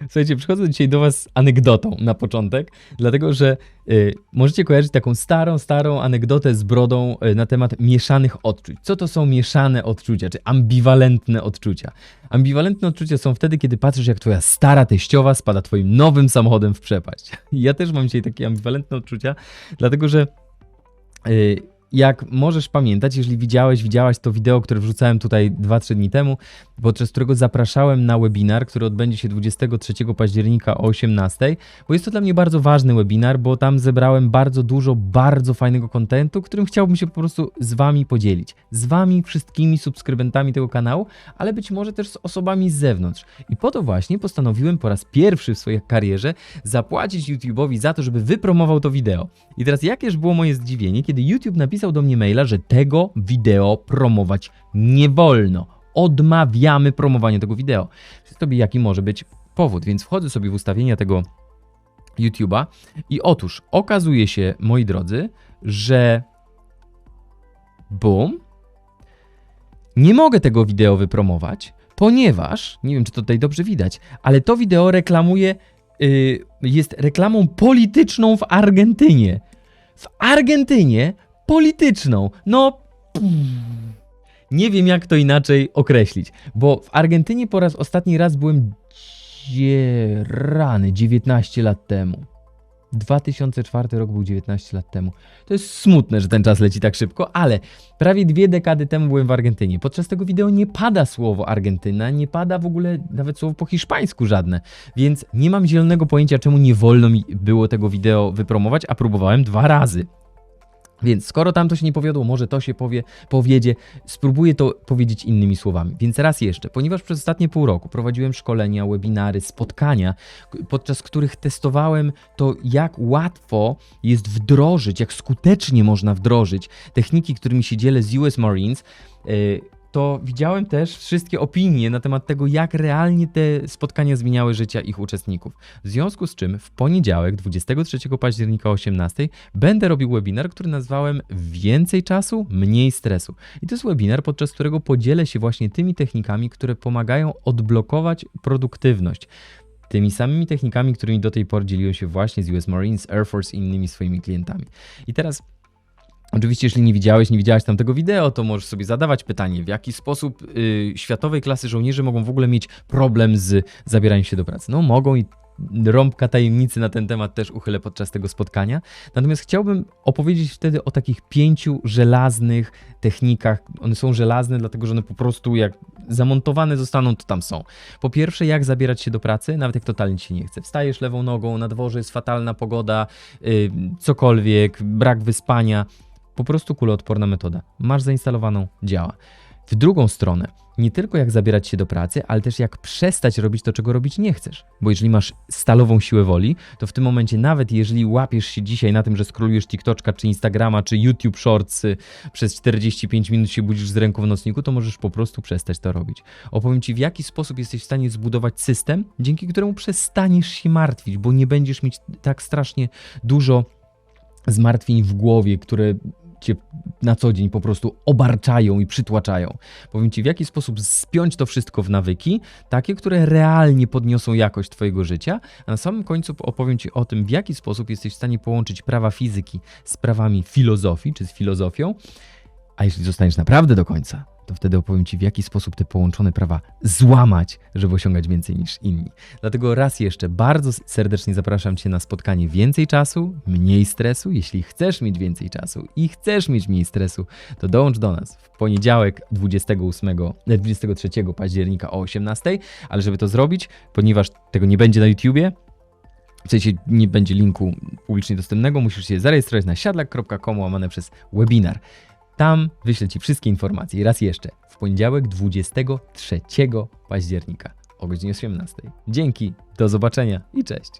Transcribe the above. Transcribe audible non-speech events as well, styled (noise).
Słuchajcie, przychodzę dzisiaj do Was z anegdotą na początek, dlatego że y, możecie kojarzyć taką starą, starą anegdotę z brodą y, na temat mieszanych odczuć. Co to są mieszane odczucia, czy ambiwalentne odczucia? Ambiwalentne odczucia są wtedy, kiedy patrzysz, jak Twoja stara teściowa spada Twoim nowym samochodem w przepaść. (laughs) Ja też mam dzisiaj takie ambiwalentne odczucia, dlatego że. y, jak możesz pamiętać, jeżeli widziałeś, widziałaś to wideo, które wrzucałem tutaj 2-3 dni temu, podczas którego zapraszałem na webinar, który odbędzie się 23 października o 18, bo jest to dla mnie bardzo ważny webinar, bo tam zebrałem bardzo dużo bardzo fajnego kontentu, którym chciałbym się po prostu z wami podzielić. Z wami wszystkimi subskrybentami tego kanału, ale być może też z osobami z zewnątrz. I po to właśnie postanowiłem po raz pierwszy w swojej karierze zapłacić YouTube'owi za to, żeby wypromował to wideo. I teraz jakież było moje zdziwienie, kiedy YouTube napisał do mnie maila, że tego wideo promować nie wolno. Odmawiamy promowania tego wideo. Więc tobie jaki może być powód? Więc wchodzę sobie w ustawienia tego YouTube'a i otóż okazuje się, moi drodzy, że bum, nie mogę tego wideo wypromować, ponieważ, nie wiem czy to tutaj dobrze widać, ale to wideo reklamuje, yy, jest reklamą polityczną w Argentynie. W Argentynie polityczną. No. Nie wiem, jak to inaczej określić, bo w Argentynie po raz ostatni raz byłem dzie- rany 19 lat temu. 2004 rok był 19 lat temu. To jest smutne, że ten czas leci tak szybko, ale prawie dwie dekady temu byłem w Argentynie. Podczas tego wideo nie pada słowo Argentyna, nie pada w ogóle nawet słowo po hiszpańsku żadne, więc nie mam zielonego pojęcia, czemu nie wolno mi było tego wideo wypromować, a próbowałem dwa razy. Więc skoro tam to się nie powiodło, może to się powie, powiedzie, spróbuję to powiedzieć innymi słowami. Więc raz jeszcze, ponieważ przez ostatnie pół roku prowadziłem szkolenia, webinary, spotkania, podczas których testowałem to, jak łatwo jest wdrożyć, jak skutecznie można wdrożyć techniki, którymi się dzielę z US Marines, yy, to widziałem też wszystkie opinie na temat tego, jak realnie te spotkania zmieniały życia ich uczestników. W związku z czym w poniedziałek, 23 października o 18, będę robił webinar, który nazwałem Więcej czasu, mniej stresu. I to jest webinar, podczas którego podzielę się właśnie tymi technikami, które pomagają odblokować produktywność. Tymi samymi technikami, którymi do tej pory dzieliłem się właśnie z US Marines, Air Force i innymi swoimi klientami. I teraz Oczywiście, jeśli nie widziałeś, nie widziałaś tamtego wideo, to możesz sobie zadawać pytanie, w jaki sposób y, światowej klasy żołnierze mogą w ogóle mieć problem z zabieraniem się do pracy. No mogą i rąbka tajemnicy na ten temat też uchylę podczas tego spotkania. Natomiast chciałbym opowiedzieć wtedy o takich pięciu żelaznych technikach. One są żelazne, dlatego że one po prostu jak zamontowane zostaną, to tam są. Po pierwsze, jak zabierać się do pracy, nawet jak totalnie się nie chce. Wstajesz lewą nogą, na dworze jest fatalna pogoda, y, cokolwiek, brak wyspania. Po prostu kuloodporna metoda. Masz zainstalowaną, działa. W drugą stronę, nie tylko jak zabierać się do pracy, ale też jak przestać robić to, czego robić nie chcesz. Bo jeżeli masz stalową siłę woli, to w tym momencie, nawet jeżeli łapiesz się dzisiaj na tym, że skrolujesz TikToka, czy Instagrama, czy YouTube Shorts, y, przez 45 minut się budzisz z ręką w nocniku, to możesz po prostu przestać to robić. Opowiem Ci, w jaki sposób jesteś w stanie zbudować system, dzięki któremu przestaniesz się martwić, bo nie będziesz mieć tak strasznie dużo zmartwień w głowie, które cię na co dzień po prostu obarczają i przytłaczają. Powiem ci, w jaki sposób spiąć to wszystko w nawyki, takie, które realnie podniosą jakość twojego życia, a na samym końcu opowiem ci o tym, w jaki sposób jesteś w stanie połączyć prawa fizyki z prawami filozofii, czy z filozofią, a jeśli zostaniesz naprawdę do końca, to wtedy opowiem Ci, w jaki sposób te połączone prawa złamać, żeby osiągać więcej niż inni. Dlatego raz jeszcze bardzo serdecznie zapraszam Cię na spotkanie więcej czasu, mniej stresu. Jeśli chcesz mieć więcej czasu i chcesz mieć mniej stresu, to dołącz do nas w poniedziałek 28, e, 23 października o 18, ale żeby to zrobić, ponieważ tego nie będzie na YouTubie, w sensie nie będzie linku publicznie dostępnego, musisz się zarejestrować na siadlak.com łamane przez webinar. Tam wyślę Ci wszystkie informacje. I raz jeszcze, w poniedziałek 23 października o godzinie 18. Dzięki, do zobaczenia i cześć.